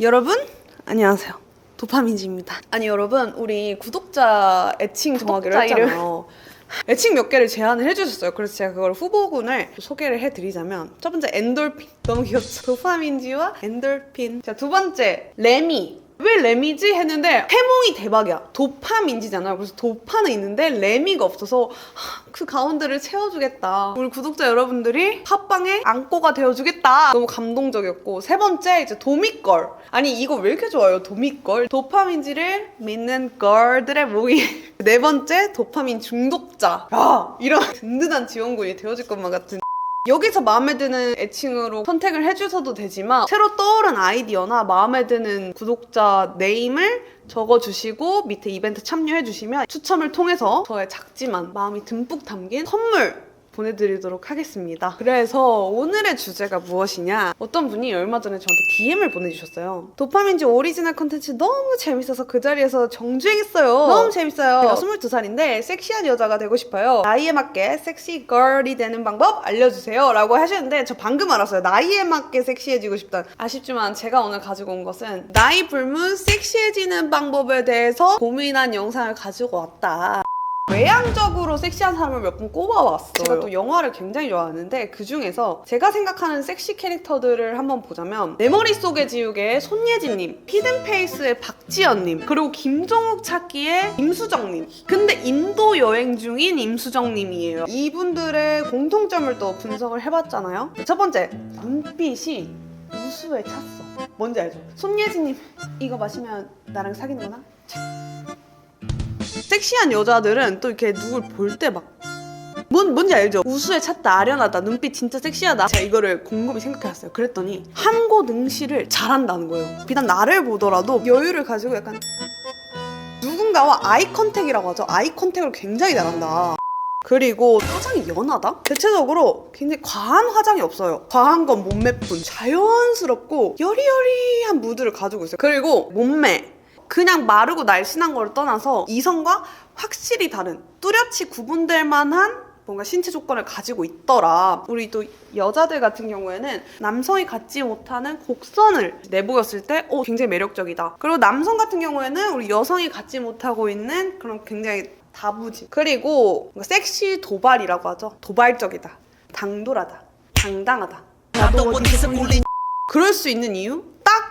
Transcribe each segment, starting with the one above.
여러분 안녕하세요. 도파민지입니다. 아니 여러분 우리 구독자 애칭 정하기로 구독자 이름. 했잖아요. 애칭 몇 개를 제안을 해주셨어요. 그래서 제가 그걸 후보군을 소개를 해드리자면 첫 번째 엔돌핀 너무 귀엽죠. 도파민지와 엔돌핀. 자두 번째 레미. 왜 레미지 했는데 해몽이 대박이야. 도파민지잖아요. 그래서 도파는 있는데 레미가 없어서 하, 그 가운데를 채워주겠다. 우리 구독자 여러분들이 팟빵의 안고가 되어주겠다. 너무 감동적이었고 세 번째 이제 도미걸. 아니 이거 왜 이렇게 좋아요? 도미걸. 도파민지를 믿는 걸들의 모임. 네 번째 도파민 중독자. 야 이런 든든한 지원군이 되어줄 것만 같은. 여기서 마음에 드는 애칭으로 선택을 해주셔도 되지만 새로 떠오른 아이디어나 마음에 드는 구독자 네임을 적어주시고 밑에 이벤트 참여해주시면 추첨을 통해서 저의 작지만 마음이 듬뿍 담긴 선물 보내드리도록 하겠습니다. 그래서 오늘의 주제가 무엇이냐? 어떤 분이 얼마 전에 저한테 DM을 보내주셨어요. 도파민지 오리지널 컨텐츠 너무 재밌어서 그 자리에서 정주행했어요. 너무 재밌어요. 제가 22살인데 섹시한 여자가 되고 싶어요. 나이에 맞게 섹시 걸이 되는 방법 알려주세요. 라고 하셨는데 저 방금 알았어요. 나이에 맞게 섹시해지고 싶다. 아쉽지만 제가 오늘 가지고 온 것은 나이 불문 섹시해지는 방법에 대해서 고민한 영상을 가지고 왔다. 외향적으로 섹시한 사람을 몇 분 꼽아왔어요. 제가 또 영화를 굉장히 좋아하는데 그 중에서 제가 생각하는 섹시 캐릭터들을 한번 보자면 내 머릿속에 지우개의 손예진님, 히든페이스의 박지연님, 그리고 김종욱 찾기의 임수정님. 근데 인도 여행 중인 임수정님이에요. 이분들의 공통점을 또 분석을 해봤잖아요. 첫 번째, 눈빛이 우수에 찼어. 뭔지 알죠? 손예진님, 이거 마시면 나랑 사귀는 거나? 섹시한 여자들은 또 이렇게 누굴 볼 때 막 뭔, 뭔지 알죠? 우수에 찼다, 아련하다, 눈빛 진짜 섹시하다. 제가 이거를 곰곰이 생각해봤어요. 그랬더니 한고 능시를 잘한다는 거예요. 비단 나를 보더라도 여유를 가지고 약간 누군가와 아이 컨택이라고 하죠. 아이 컨택을 굉장히 잘한다. 그리고 화장이 연하다? 대체적으로 굉장히 과한 화장이 없어요. 과한 건 몸매뿐. 자연스럽고 여리여리한 무드를 가지고 있어요. 그리고 몸매. 그냥 마르고 날씬한 걸 떠나서 이성과 확실히 다른 뚜렷이 구분될 만한 뭔가 신체 조건을 가지고 있더라. 우리 또 여자들 같은 경우에는 남성이 갖지 못하는 곡선을 내보였을 때 어, 굉장히 매력적이다. 그리고 남성 같은 경우에는 우리 여성이 갖지 못하고 있는 그런 굉장히 다부짐. 그리고 섹시 도발이라고 하죠. 도발적이다. 당돌하다. 당당하다. 나도 그럴 수 있는 이유?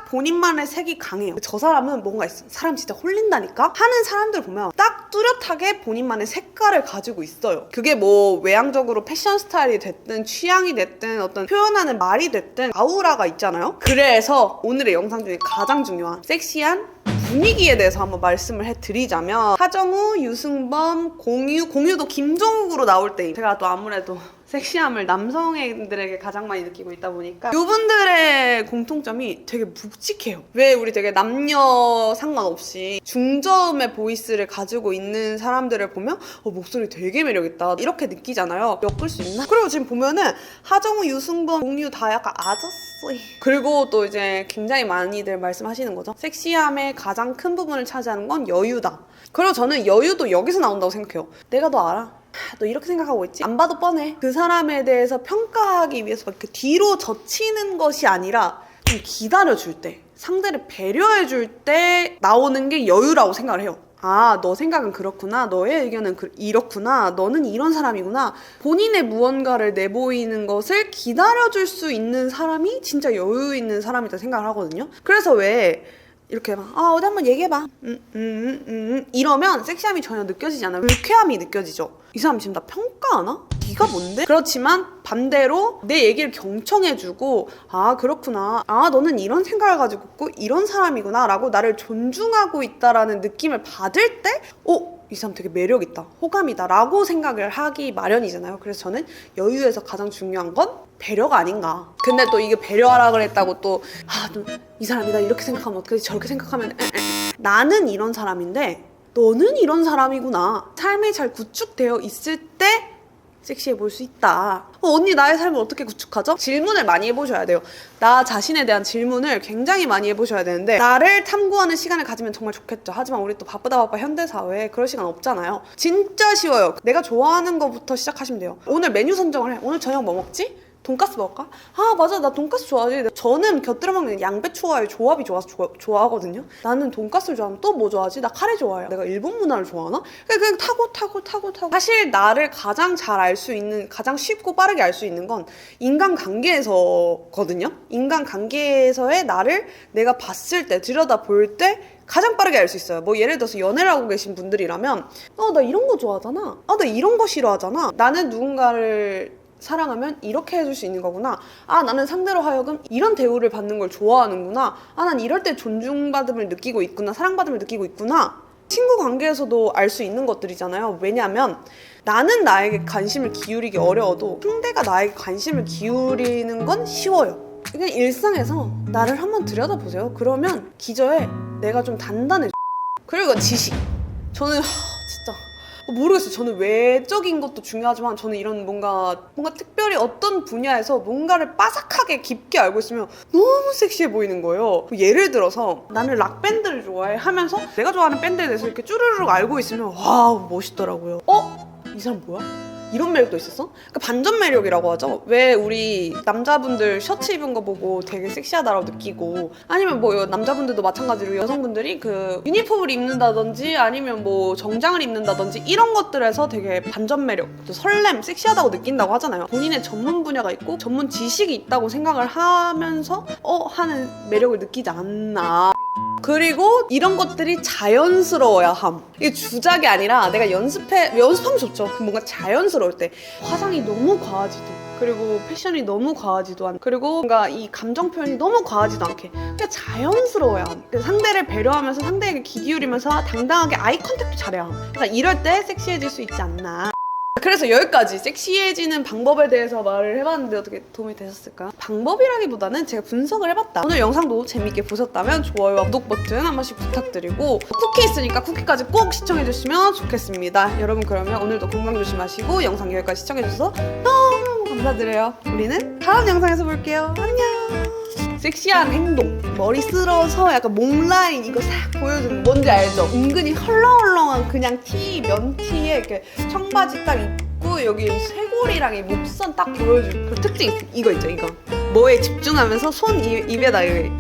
딱 본인만의 색이 강해요. 저 사람은 뭔가 있어. 사람 진짜 홀린다니까? 하는 사람들 보면 딱 뚜렷하게 본인만의 색깔을 가지고 있어요. 그게 뭐 외향적으로 패션 스타일이 됐든 취향이 됐든 어떤 표현하는 말이 됐든 아우라가 있잖아요. 그래서 오늘의 영상 중에 가장 중요한 섹시한 분위기에 대해서 한번 말씀을 해드리자면 하정우, 유승범, 공유, 공유도 김종욱으로 나올 때 제가 또 아무래도 섹시함을 남성애들에게 가장 많이 느끼고 있다 보니까 이분들의 공통점이 되게 묵직해요. 왜 우리 되게 남녀 상관없이 중저음의 보이스를 가지고 있는 사람들을 보면 어, 목소리 되게 매력있다 이렇게 느끼잖아요. 엮을 수 있나? 그리고 지금 보면은 하정우, 유승범, 공유 다 약간 아저씨 그리고 또 이제 굉장히 많이들 말씀하시는 거죠. 섹시함의 가장 큰 부분을 차지하는 건 여유다. 그리고 저는 여유도 여기서 나온다고 생각해요. 내가 너 알아. 하, 너 이렇게 생각하고 있지? 안 봐도 뻔해. 그 사람에 대해서 평가하기 위해서 막 이렇게 뒤로 젖히는 것이 아니라 좀 기다려줄 때, 상대를 배려해줄 때 나오는 게 여유라고 생각을 해요. 아, 너 생각은 그렇구나. 너의 의견은 그- 이렇구나. 너는 이런 사람이구나. 본인의 무언가를 내보이는 것을 기다려줄 수 있는 사람이 진짜 여유 있는 사람이다 생각을 하거든요. 그래서 왜 이렇게 막, 아, 어디 한번 얘기해봐. 음, 음, 음, 음. 이러면 섹시함이 전혀 느껴지지 않아요. 불쾌함이 느껴지죠. 이 사람 지금 나 평가하나? 네가 뭔데? 그렇지만 반대로 내 얘기를 경청해주고, 아, 그렇구나. 아, 너는 이런 생각을 가지고 있고, 이런 사람이구나. 라고 나를 존중하고 있다라는 느낌을 받을 때, 어? 이 사람 되게 매력 있다. 호감이다. 라고 생각을 하기 마련이잖아요. 그래서 저는 여유에서 가장 중요한 건 배려가 아닌가. 근데 또 이게 배려하라 그랬다고 또, 아, 너이 사람이 나 이렇게 생각하면 어떡하지? 저렇게 생각하면. 나는 이런 사람인데, 너는 이런 사람이구나. 삶이 잘 구축되어 있을 때, 섹시해 보일 수 있다. 어, 언니 나의 삶을 어떻게 구축하죠? 질문을 많이 해보셔야 돼요. 나 자신에 대한 질문을 굉장히 많이 해보셔야 되는데 나를 탐구하는 시간을 가지면 정말 좋겠죠. 하지만 우리 또 바쁘다 바빠 현대 사회에 그럴 시간 없잖아요. 진짜 쉬워요. 내가 좋아하는 거부터 시작하시면 돼요. 오늘 메뉴 선정을 해. 오늘 저녁 뭐 먹지? 돈까스 먹을까? 아 맞아 나 돈까스 좋아하지 저는 곁들여 먹는 양배추와의 조합이 좋아서 좋아, 좋아하거든요 나는 돈까스를 좋아하면 또 뭐 좋아하지? 나 카레 좋아해요 내가 일본 문화를 좋아하나? 그냥, 그냥 타고 타고 타고 타고 사실 나를 가장 잘 알 수 있는 가장 쉽고 빠르게 알 수 있는 건 인간관계에서거든요 인간관계에서의 나를 내가 봤을 때 들여다 볼 때 가장 빠르게 알 수 있어요. 뭐 예를 들어서 연애를 하고 계신 분들이라면 어 나 이런 거 좋아하잖아. 아 나 이런 거 싫어하잖아. 나는 누군가를 사랑하면 이렇게 해줄 수 있는 거구나. 아 나는 상대로 하여금 이런 대우를 받는 걸 좋아하는구나. 아 난 이럴 때 존중받음을 느끼고 있구나. 사랑받음을 느끼고 있구나. 친구 관계에서도 알 수 있는 것들이잖아요. 왜냐하면 나는 나에게 관심을 기울이기 어려워도 상대가 나에게 관심을 기울이는 건 쉬워요. 그냥 일상에서 나를 한번 들여다보세요. 그러면 기저에 내가 좀 단단해. 그리고 지식. 저는 모르겠어요. 저는 외적인 것도 중요하지만 저는 이런 뭔가 뭔가 특별히 어떤 분야에서 뭔가를 빠삭하게 깊게 알고 있으면 너무 섹시해 보이는 거예요. 예를 들어서 나는 락 밴드를 좋아해 하면서 내가 좋아하는 밴드에 대해서 이렇게 쭈르륵 알고 있으면 와우 멋있더라고요. 어? 이 사람 뭐야? 이런 매력도 있었어? 그러니까 반전 매력이라고 하죠. 왜 우리 남자분들 셔츠 입은 거 보고 되게 섹시하다라고 느끼고 아니면 뭐 남자분들도 마찬가지로 여성분들이 그 유니폼을 입는다든지 아니면 뭐 정장을 입는다든지 이런 것들에서 되게 반전 매력, 또 설렘, 섹시하다고 느낀다고 하잖아요. 본인의 전문 분야가 있고 전문 지식이 있다고 생각을 하면서 어 하는 매력을 느끼지 않나. 그리고 이런 것들이 자연스러워야 함. 이게 주작이 아니라 내가 연습해, 연습하면 좋죠. 뭔가 자연스러울 때. 화장이 너무 과하지도. 그리고 패션이 너무 과하지도 않고. 그리고 뭔가 이 감정 표현이 너무 과하지도 않게. 그냥 자연스러워야 함. 그 상대를 배려하면서 상대에게 귀 기울이면서 당당하게 아이 컨택도 잘해야 함. 그러니까 이럴 때 섹시해질 수 있지 않나. 그래서 여기까지 섹시해지는 방법에 대해서 말을 해봤는데 어떻게 도움이 되셨을까요? 방법이라기보다는 제가 분석을 해봤다. 오늘 영상도 재밌게 보셨다면 좋아요와 구독 버튼 한 번씩 부탁드리고 쿠키 있으니까 쿠키까지 꼭 시청해주시면 좋겠습니다. 여러분 그러면 오늘도 건강 조심하시고 영상 여기까지 시청해주셔서 너무 감사드려요. 우리는 다음 영상에서 볼게요. 안녕. 섹시한 행동 머리 쓸어서 약간 목 라인 이거 싹 보여주는 거 뭔지 알죠? 은근히 헐렁헐렁한 그냥 티 면티에 이렇게 청바지 딱 입고 여기 쇄골이랑 이 목선 딱 보여주는 그 특징 있- 이거 있죠 이거 뭐에 집중하면서 손 입, 입에다 이거